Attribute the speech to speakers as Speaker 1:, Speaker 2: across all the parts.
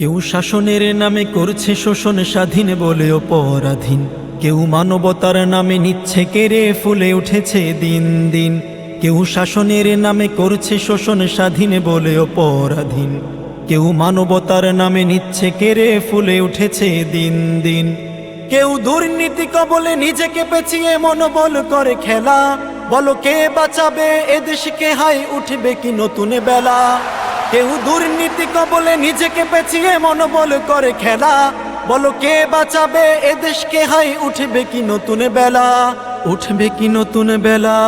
Speaker 1: কেউ শাসনের নামে করছে শোষণ স্বাধীন বলে অপরাধীন। কেউ মানবতার নামে নিচ্ছে কেড়ে ফুলে উঠেছে দিন দিন। কেউ শাসনের নামে করছে শোষণ স্বাধীন বলে অপরাধীন। কেউ মানবতার নামে নিচ্ছে কেড়ে ফুলে উঠেছে দিন দিন। কেউ দুর্নীতি কবলে নিজেকে পেছিয়ে মনোবল করে খেলা। বলো কে বাঁচাবে এদেশকে হাই উঠবে কি নতুন বেলা? কেউ দুর্নীতি কবলে নিজেকে পেছিয়ে মনোবল করে খেলা। বলো কে বাঁচাবে? এদেশকে হাই উঠবে কি নতুন বেলা? উঠবে কি নতুন বেলা?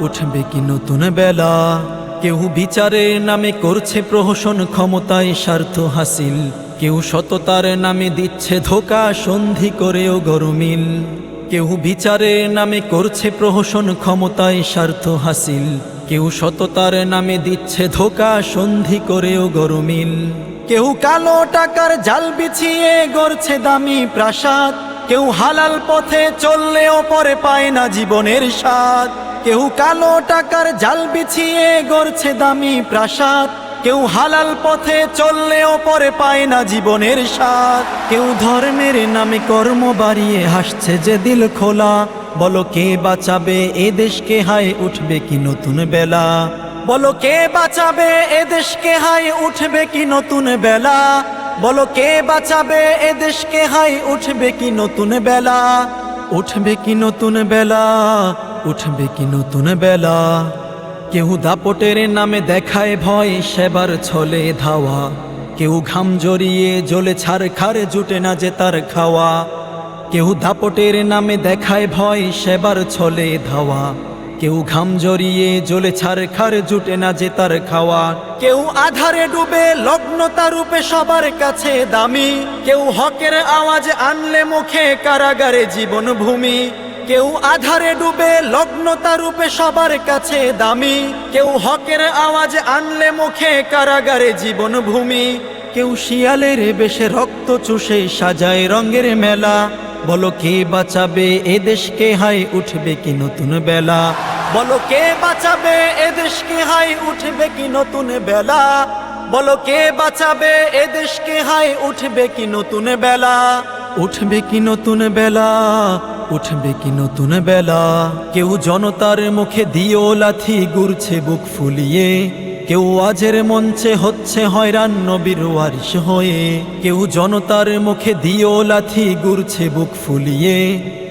Speaker 1: উঠবে কি নতুন বেলা? কেউ বিচারের নামে করছে প্রহসন ক্ষমতায় স্বার্থ হাসিল। কেউ সততার নামে দিচ্ছে ধোকা, সন্ধি করেও গরমিল। কেউ বিচারের নামে করছে প্রহসন ক্ষমতায় স্বার্থ হাসিল। কেউ সততার নামে দিচ্ছে ধোকা, সন্ধি করেও গরমিল কেউ কালো টাকার জাল বিছিয়ে গড়ছে দামি প্রাসাদ। কেউ হালাল পথে চললেও পরে পায় না জীবনের স্বাদ। কেউ কালো টাকার জাল বিছিয়ে গড়ছে দামি প্রাসাদ। কেউ হালাল পথে চললেও পরে পায় না জীবনের স্বাদ। কেউ ধর্মের নামে কর্ম বাড়িয়ে হাসছে যে দিল খোলা। বলো কে বাঁচাবে এ দেশকে হায় উঠবে কি নতুন বেলা? বলো কে বাঁচাবে এ দেশকে হায় উঠবে কি নতুন বেলা? বলো কে বাঁচাবে এ দেশকে হাই উঠবে কি নতুন বেলা? উঠবে কি নতুন বেলা? উঠবে কি নতুন বেলা? কেউ দাপটের নামে দেখায় ভয়, সেবার ছলে ধাওয়া। কেউ ঘাম জড়িয়ে জ্বলে ছাড় খারে জুটে না যে তার খাওয়া। কেউ দাপটের নামে দেখায় ভয়, সেবার ছলে ধাওয়া। কেউ ঘাম জড়িয়ে জ্বলে ছাড় খার জুটে না যে তার খাওয়া। কেউ আধারে ডুবে লগ্নতা রূপে সবার কাছে দামি। কেউ হকের আওয়াজ আনলে মুখে কারাগারে জীবন ভূমি। কেউ আধারে ডুবে লগ্নতা রূপে সবার কাছে দামি। কেউ হকের আওয়াজ আনলে মুখে কারাগারে জীবন ভূমি। কেউ শিয়ালের বেশে রক্ত চুষে সাজায় রঙের মেলা। বলো কে বাঁচাবে এ দেশকে হাই উঠবে কি নতুন বেলা? বলো কে বাঁচাবে এ দেশকে হাই উঠবে কি নতুন বেলা? বলো কে বাঁচাবে এ দেশকে হাই উঠবে কি নতুন বেলা? উঠবে কি নতুন বেলা? উঠবে কি নতুন বেলা? কেউ জনতার মুখে দিও লাথি, গুরছে বুক ফুলিয়ে। কেউ আজের মঞ্চে হচ্ছে হয়রান নবীর ওয়ারিশ হয়ে, কেউ জনতার মুখে দিও লাথি, গুরছে বুক ফুলিয়ে।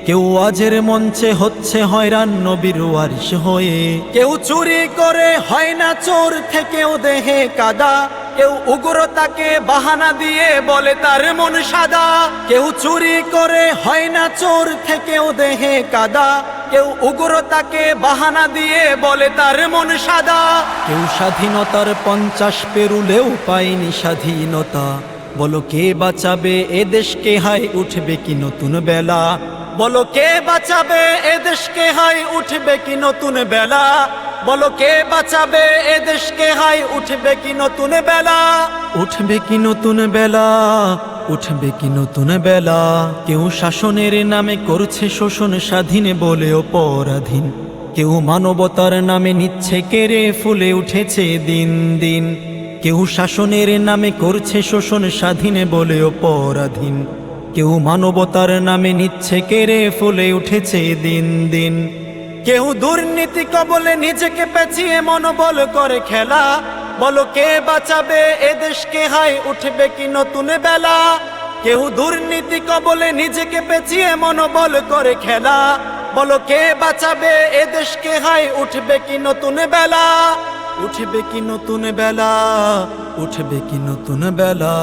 Speaker 1: কেউ আজের মঞ্চে হচ্ছে হয়রান নবীর ওয়ারিশ হয়ে। কেউ চুরি করে, হয় না চোর থেকেও দেহে কাদা। কেউ উগ্রতাকে বাহানা দিয়ে বলে তার মন সাদা। কেউ চুরি করে, হয় না চোর থেকেও দেহে কাদা। কেউ উগ্রতাকে বাহানা দিয়ে বলে তার মন সাদা। কেউ স্বাধীনতার পঞ্চাশ পেরুলেও পায়নি স্বাধীনতা। বলো কে বাঁচাবে, এ দেশকে হাই উঠবে কি নতুন বেলা? বলো কে বাঁচাবে এ দেশকে হাই উঠবে কি নতুন বেলা? বলো কে বাঁচাবে এ দেশকে হাই উঠবে কি নতুন বেলা? উঠবে কি নতুন বেলা? উঠবে কি নতুন বেলা? কেউ শাসনের নামে করছে শোষণ স্বাধীন বলে অপরাধীন। কেউ মানবতার নামে নিচ্ছে কেড়ে ফুলে উঠেছে দিন দিন। কেউ শাসনের নামে করছে শোষণ স্বাধীন বলে অপরাধীন। কেউ মানবতার নামে নিচ্ছে কেড়ে ফুলে উঠেছে দিন দিন। কেউ দুর্নীতি কবলে নিজেকে পেছিয়ে মনোবল করে খেলা। বলো কে বাঁচাবে এ দেশকে? হাই উঠবে কি নতুন বেলা? কেউ দুর্নীতি কবলে নিজেকে পেছিয়ে মনোবল করে খেলা। বলো কে বাঁচাবে এ দেশকে? হাই উঠবে কি নতুন বেলা? উঠবে কি নতুন বেলা? উঠবে কি নতুন বেলা?